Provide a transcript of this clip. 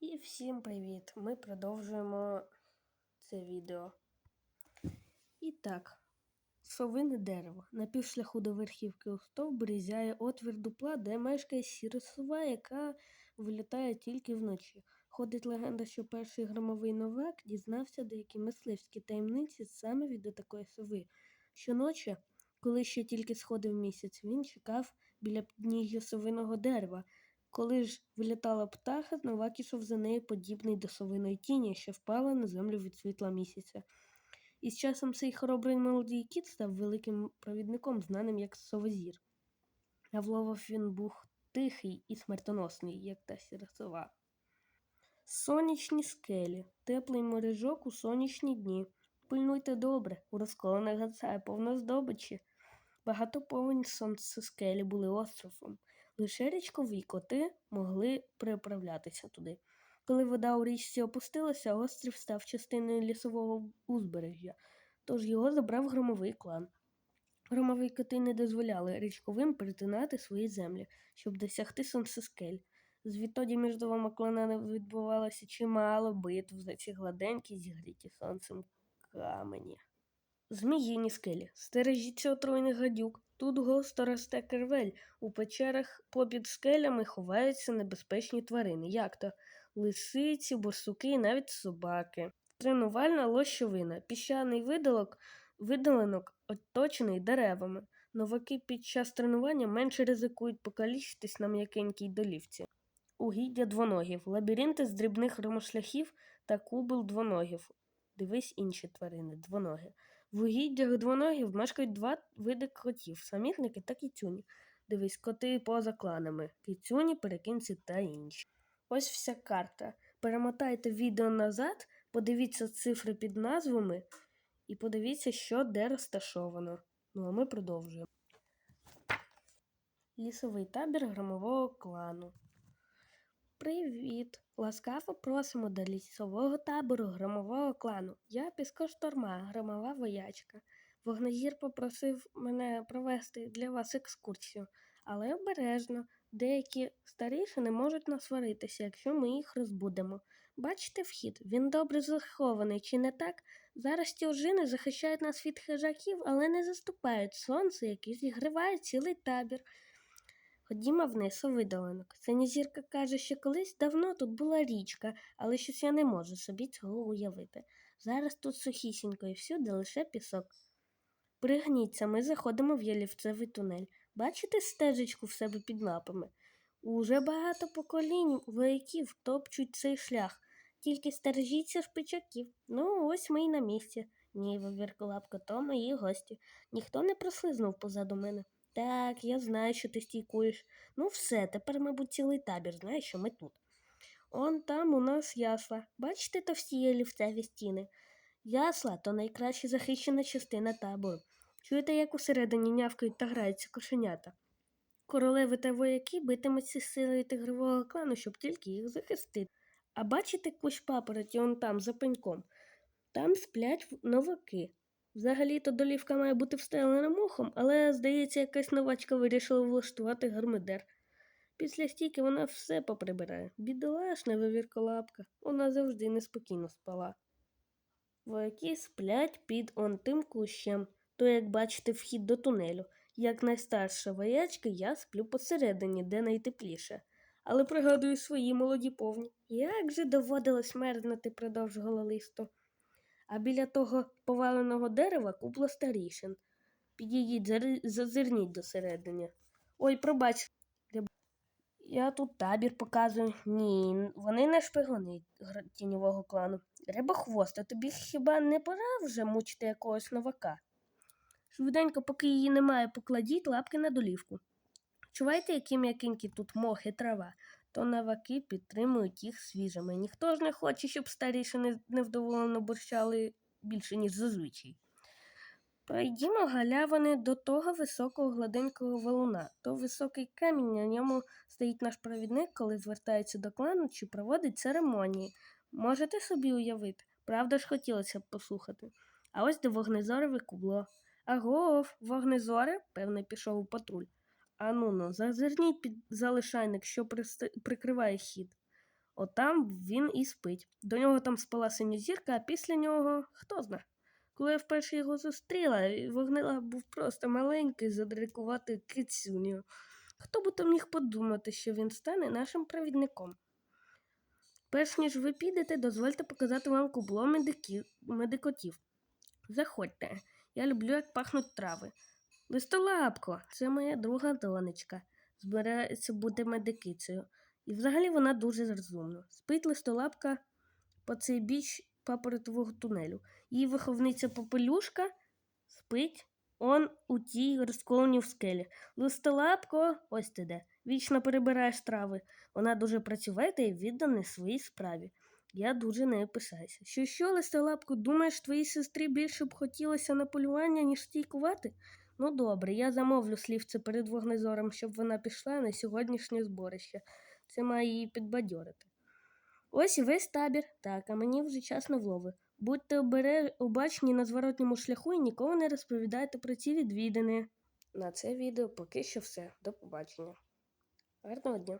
І всім привіт! Ми продовжуємо це відео. І так, совине дерево. На півшляху до верхівки у стовб різяє отвір дупла, де мешкає сіра сова, яка вилітає тільки вночі. Ходить легенда, що перший громовий новак дізнався деякі мисливські таємниці саме від такої сови. Щоночі, коли ще тільки сходив місяць, він чекав біля підніжжя совиного дерева. Коли ж вилітала птаха, новак ішов за нею подібний до совиної тіні, що впала на землю від світла місяця. І з часом цей хоробрий молодий кіт став великим провідником, знаним як Совозір. А вловив він був тихий і смертоносний, як та сіра сова. Сонячні скелі, теплий морежок у сонячні дні. Пильнуйте добре, у розколених гацає повно здобичі. Багато повень сонце скелі були островом. Лише річкові коти могли переправлятися туди. Коли вода у річці опустилася, острів став частиною лісового узбережжя, тож його забрав громовий клан. Громові коти не дозволяли річковим перетинати свої землі, щоб досягти сонцескель. Звідтоді між двома кланами відбувалося чимало битв за ці гладенькі, зігріті сонцем камені. Зміїні скелі, стережіться отруйних гадюк. Тут густо росте кервель. У печерах попід скелями ховаються небезпечні тварини, як то лисиці, борсуки і навіть собаки. Тренувальна лощовина, піщаний видалок, видаленок оточений деревами. Новаки під час тренування менше ризикують покалічитись на м'якенькій долівці. Угіддя двоногів, лабіринти з дрібних ромошляхів та кубил двоногів. Дивись інші тварини, двоноги. В угіддях двоногів мешкають два види котів самітники та кіцюні. Дивись, коти поза кланами, кіцюні, перекинці та інші. Ось вся карта. Перемотайте відео назад, подивіться цифри під назвами і подивіться, що де розташовано. Ну а ми продовжуємо. Лісовий табір громового клану. Привіт! Ласкаво просимо до лісового табору громового клану. Я Піскошторма, громова воячка. Вогнегір попросив мене провести для вас екскурсію, але обережно. Деякі старішини можуть насваритися, якщо ми їх розбудемо. Бачите вхід, він добре захований, чи не так? Зараз ті ожини захищають нас від хижаків, але не заступають сонце, яке зігріває цілий табір. Ходімо вниз у видоленок. Синізірка каже, що колись давно тут була річка, але щось я не можу собі цього уявити. Зараз тут сухісінько і всюди лише пісок. Пригніться, ми заходимо в ялівцевий тунель. Бачите стежечку в себе під лапами? Уже багато поколінь вояків топчуть цей шлях. Тільки стережіться шпичаків. Ну, ось ми й на місці. Ні, вивірколапка, то мої гості. Ніхто не прослизнув позаду мене. Так, я знаю, що ти стійкуєш. Ну, все, тепер, мабуть, цілий табір знає, що ми тут. Он там у нас ясла. Бачите товсті ялівцеві стіни? Ясла то найкраще захищена частина табору. Чуєте, як усередині нявкають та граються кошенята? Королеви та вояки битимуться з силою тигрового клану, щоб тільки їх захистити. А бачите кущ папороті он там, за пеньком? Там сплять новаки. Взагалі-то долівка має бути встелена мохом, але, здається, якась новачка вирішила влаштувати гармидер. Після стійки вона все поприбирає. Бідолашна вивірколапка, вона завжди неспокійно спала. Вояки сплять під он тим кущем, то, як бачите, вхід до тунелю. Як найстарша воячка, я сплю посередині, де найтепліше. Але пригадую свої молоді повні. Як же доводилось мерзнути продовж гололисту. А біля того поваленого дерева купла старішин. Підійдіть, зазирніть досередини. Ой, пробач, я тут табір показую. Ні, вони не шпигуни тіньового клану. Рибохвост, а тобі хіба не пора вже мучити якогось новака? Швиденько, поки її немає, покладіть лапки на долівку. Чуваєте, які м'якенькі тут мох і трава, то новаки підтримують їх свіжими. Ніхто ж не хоче, щоб старішини невдоволено борщали більше, ніж зазвичай. Пройдімо галявини до того високого гладенького валуна. То високий камінь, на ньому стоїть наш провідник, коли звертається до клану чи проводить церемонії. Можете собі уявити? Правда ж хотілося б послухати. А ось де вогнезорове кубло. Агов, вогнезоре, певне, пішов у патруль. Ану ну, зазирніть під залишайник, що прикриває хід. Отам він і спить. До нього там спала синя зірка, а після нього хто зна. Коли я вперше його зустріла, вогнила був просто маленький, задрикуватий кицюню. Хто би то міг подумати, що він стане нашим провідником? Перш ніж ви підете, дозвольте показати вам кубло медиків, медикотів. Заходьте, я люблю, як пахнуть трави. Листолапко, це моя друга донечка. Збирається бути медикицею. І взагалі вона дуже розумна. Спить листолапка по цей біч папоротового тунелю. Її виховниця попелюшка спить он у тій розколені в скелі. Листолапко, ось ти де, вічно перебираєш трави. Вона дуже працювата і віддана своїй справі. Я дуже нею пишаюся. Що що, листолапку, думаєш, твоїй сестрі більше б хотілося на полювання, ніж стійкувати? Ну добре, я замовлю слівце перед вогнезором, щоб вона пішла на сьогоднішнє зборище. Це має її підбадьорити. Ось і весь табір. Так, а мені вже час на влови. Будьте обере... обачні на зворотньому шляху і нікому не розповідайте про ці відвідини. На це відео поки що все. До побачення. Гарного дня!